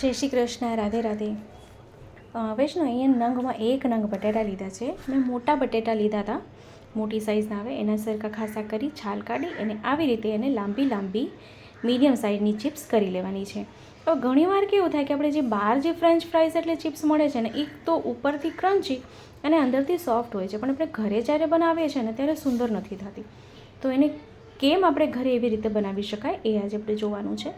જય શ્રી કૃષ્ણ, રાધે રાધે. વૈષ્ણવ, અહીંયા નંગમાં એક નંગ બટેટા લીધા છે. મેં મોટા બટેટા લીધા હતા. મોટી સાઇઝના આવે. એના સરખા ખાસા કરી છાલ કાઢી અને આવી રીતે એને લાંબી લાંબી મીડિયમ સાઇઝની ચિપ્સ કરી લેવાની છે. તો ઘણીવાર કેવું થાય કે આપણે જે બહાર જે ફ્રેન્ચ ફ્રાઈઝ એટલે ચિપ્સ મળે છે ને, એક તો ઉપરથી ક્રન્ચી અને અંદરથી સોફ્ટ હોય છે. પણ આપણે ઘરે જ્યારે બનાવીએ છીએ ને, ત્યારે સુંદર નથી થતી. તો એને કેમ આપણે ઘરે એવી રીતે બનાવી શકાય? એ આજે આપણે જોવાનું છે.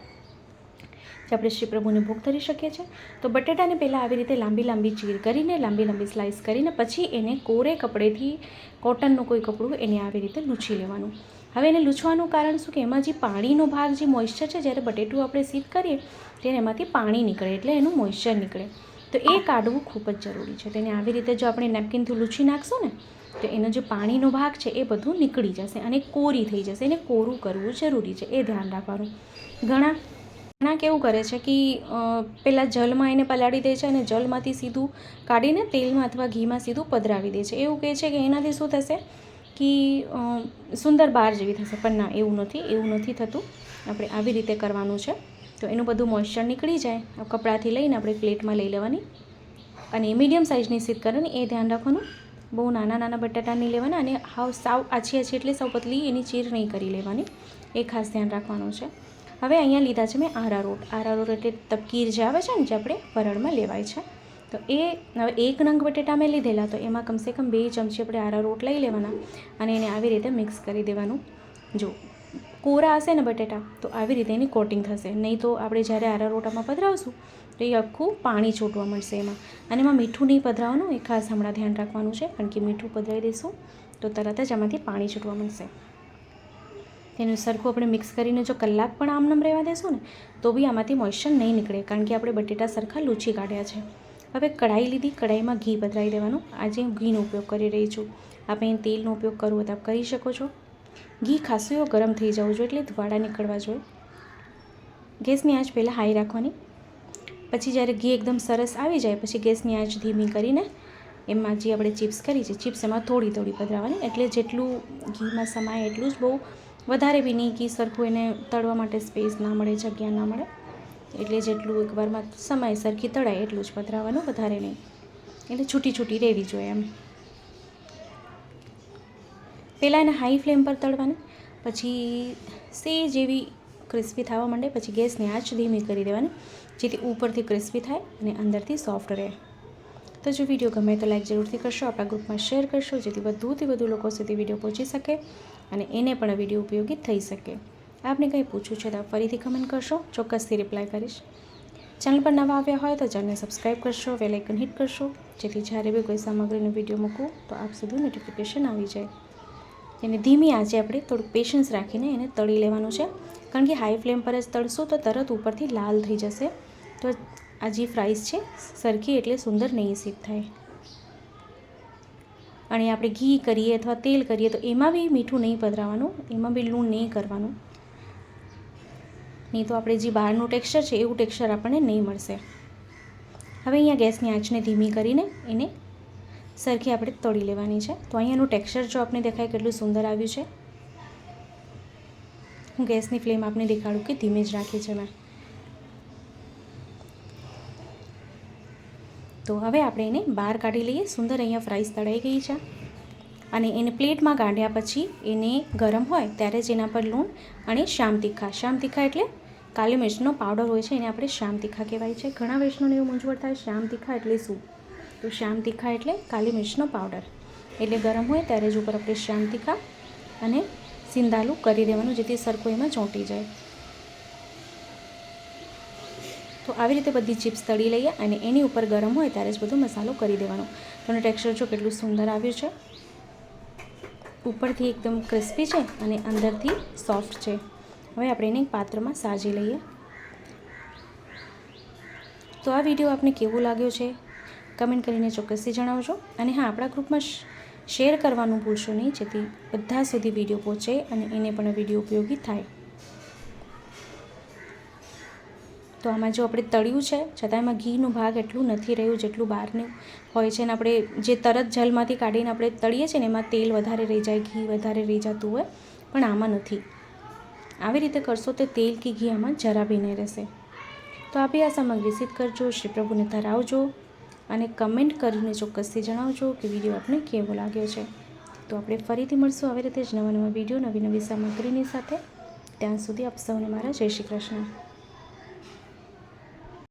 જે આપણે શ્રી પ્રભુને ભોગ ધરી શકીએ છીએ. તો બટેટાને પહેલાં આવી રીતે લાંબી લાંબી ચીર કરીને, લાંબી લાંબી સ્લાઇસ કરીને, પછી એને કોરે કપડેથી કોટનનું કોઈ કપડું એને આવી રીતે લૂછી લેવાનું. હવે એને લૂછવાનું કારણ શું કે એમાં જે પાણીનો ભાગ જે મોઇશ્ચર છે, જ્યારે બટેટું આપણે સીધ કરીએ, ત્યારે એમાંથી પાણી નીકળે એટલે એનું મોઇશ્ચર નીકળે. તો એ કાઢવું ખૂબ જ જરૂરી છે. તેને આવી રીતે જો આપણે નેપકિનથી લૂછી નાખશું ને, તો એનો જે પાણીનો ભાગ છે એ બધું નીકળી જશે અને કોરી થઈ જશે. એને કોરું કરવું જરૂરી છે. એ ધ્યાન રાખવાનું. ઘણા ઘણા કેવું કરે છે કે પહેલાં જલમાં એને પલાળી દે છે અને જલમાંથી સીધું કાઢીને તેલમાં અથવા ઘીમાં સીધું પધરાવી દે છે. એવું કહે છે કે એનાથી શું થશે કે સુંદર બાર જેવી થશે. પણ ના, એવું નથી. એવું નથી થતું. આપણે આવી રીતે કરવાનું છે. તો એનું બધું મોઇશ્ચર નીકળી જાય. કપડાથી લઈને આપણે પ્લેટમાં લઈ લેવાની અને મીડિયમ સાઇઝની સીધ કરવાની. એ ધ્યાન રાખવાનું. બહુ નાના નાના બટાટા નહીં લેવાના અને હાવ સાવ આછી આછી એટલે સાવ પતલી એની ચીર નહીં કરી લેવાની. એ ખાસ ધ્યાન રાખવાનું છે. હવે અહીંયા લીધા છે મેં આરારોટ આરારોટ એટલે તપકીર જે આવે છે ને જે આપણે વરણમાં લેવાય છે. તો એ હવે એક નંગ બટેટા મેં લીધેલા, તો એમાં કમસે કમ બે ચમચી આપણે આરારોટ લઈ લેવાના અને એને આવી રીતે મિક્સ કરી દેવાનું. જો કોરા હશે ને બટેટા, તો આવી રીતે એની કોટિંગ થશે. નહીં તો આપણે જ્યારે આરારોટામાં પધરાવશું, તો એ આખું પાણી છૂટવા મળશે એમાં. અને એમાં મીઠું નહીં પધરાવવાનું, એ ખાસ હમણાં ધ્યાન રાખવાનું છે, કારણ કે મીઠું પધરાવી દઈશું, તો તરત જ આમાંથી પાણી છૂટવા મળશે તેનું સરખું આપણે મિક્સ કરીને જો કલાક પણ આમનામ રહેવા દેશું ને, તો બી આમાંથી મોઇશ્ચર નહીં નીકળે, કારણ કે આપણે બટેટા સરખા લૂછી કાઢ્યા છે. હવે કઢાઈ લીધી, કઢાઈમાં ઘી પધરાવી દેવાનું. આજે હું ઘીનો ઉપયોગ કરી રહી છું. આપણે તેલનો ઉપયોગ કરવો હોય તો આપ કરી શકો છો. ઘી ખાસું એવો ગરમ થઈ જવું જોઈએ, એટલે ધવાડા નીકળવા જોઈએ. ગેસની આંચ પહેલાં હાઈ રાખવાની. પછી જ્યારે ઘી એકદમ સરસ આવી જાય, પછી ગેસની આંચ ધીમી કરીને એમાં જે આપણે ચિપ્સ કરી છે, ચિપ્સ એમાં થોડી થોડી પધરાવાની એટલે જેટલું ઘીમાં સમાય એટલું જ બહુ વધારે બી નહીં કે સરખું એને તળવા માટે સ્પેસ ના મળે, જગ્યા ના મળે. એટલે જેટલું એકવારમાં સમય સરખી તળાય, એટલું જ પધરાવાનું વધારે નહીં. એટલે છૂટી છૂટી રહેવી જોઈએ એમ. પહેલાં એને હાઈ ફ્લેમ પર તળવાની, પછી સે જેવી ક્રિસ્પી થવા માંડે, પછી ગેસની આંચ ધીમી કરી દેવાની, જેથી ઉપરથી ક્રિસ્પી થાય અને અંદરથી સોફ્ટ રહે. તો જો વીડિયો ગમે તો લાઈક જરૂરથી કરશો, આપણા ગ્રુપમાં શેર કરશો, જેથી વધુથી વધુ લોકો સુધી વીડિયો પહોંચી શકે અને એને પણ વીડિયો ઉપયોગી થઈ શકે. આપને કંઈ પૂછવું છે તો આપ ફરીથી કમેન્ટ કરશો, ચોક્કસથી રિપ્લાય કરીશ. ચેનલ પર નવા આવ્યા હોય તો ચેનલને સબસ્ક્રાઈબ કરશો વેલાઇકન હિટ કરશો, જેથી જ્યારે બી કોઈ સામગ્રીનો વીડિયો મૂકું તો આપ સુધી નોટિફિકેશન આવી જાય. એને ધીમી આજે આપણે થોડુંક પેશન્સ રાખીને એને તળી લેવાનું છે. કારણ કે હાઈ ફ્લેમ પર જ તળશું તો તરત ઉપરથી લાલ થઈ જશે. તો આ જે ફ્રાઈસ છે, સરખી એટલે સુંદર નહીં સીધ થાય. અને આપણે ઘી કરીએ અથવા તેલ કરીએ તો એમાં બી મીઠું નહીં પધરાવવાનું એમાં બી લૂણ નહીં કરવાનું. નહીં તો આપણે જે બહારનું ટેક્સચર છે, એવું ટેક્સચર આપણને નહીં મળશે. હવે અહીંયા ગેસની આંચને ધીમી કરીને એને સરખી આપણે તળી લેવાની છે. તો અહીંયાનું ટેક્સચર જો આપને દેખાય કેટલું સુંદર આવ્યું છે. હું ગેસની ફ્લેમ આપને દેખાડું કે ધીમે જ રાખી છે મેં તો હવે આપણે એને બહાર કાઢી લઈએ. સુંદર અહીંયા ફ્રાઈસ તળાઈ ગઈ છે. અને એને પ્લેટમાં કાઢ્યા પછી એને ગરમ હોય ત્યારે જ એના પર લૂણ અને શામ તીખા. શામ તીખા એટલે કાલી મિર્ચનો પાવડર હોય છે, એને આપણે શામ તીખા કહેવાય છે. ઘણા વૈષ્ણવને એવું મૂંઝવણ થાય શામ તીખા એટલે શું તો શામ તીખા એટલે કાલી મિર્ચનો પાવડર. એટલે ગરમ હોય ત્યારે જ ઉપર આપણે શામ તીખા અને સિંધાલું કરી દેવાનું, જેથી સરખું એમાં ચોંટી જાય. તો આવી રીતે બધી ચિપ્સ તળી લઈએ અને એની ઉપર ગરમ હોય ત્યારે જ બધો મસાલો કરી દેવાનો. તો ટેક્સચર જો કેટલું સુંદર આવ્યું છે. ઉપરથી એકદમ ક્રિસ્પી છે અને અંદરથી સોફ્ટ છે. હવે આપણે એને એક પાત્રમાં સાજી લઈએ. તો આ વીડિયો આપને કેવો લાગ્યો છે? કમેન્ટ કરીને ચોક્કસથી જણાવજો. અને હા, આપણા ગ્રુપમાં શેર કરવાનું ભૂલશો નહીં, જેથી બધા સુધી વીડિયો પહોંચે અને એને પણ વીડિયો ઉપયોગી થાય. તો આમાં જો આપણે તળ્યું છે, છતાં એમાં ઘીનું ભાગ એટલું નથી રહ્યું જેટલું બહારનું હોય છે ને આપણે જે તરત જલમાંથી કાઢીને આપણે તળીએ છીએ ને એમાં તેલ વધારે રહી જાય, ઘી વધારે રહી જતું હોય, પણ આમાં નથી. આવી રીતે કરશો તો તેલ કે ઘી આમાં જરા બી નહીં રહેશે. તો આપી આ સામગ્રી સિદ્ધ કરજો, શ્રી પ્રભુને ધરાવજો અને કમેન્ટ કરીને ચોક્કસથી જણાવજો કે વીડિયો આપને કેવો લાગ્યો છે. તો આપણે ફરીથી મળશું આવી રીતે જ નવા નવા વીડિયો નવી નવી સામગ્રીની સાથે. ત્યાં સુધી આપ સૌને મારા જય શ્રી કૃષ્ણ.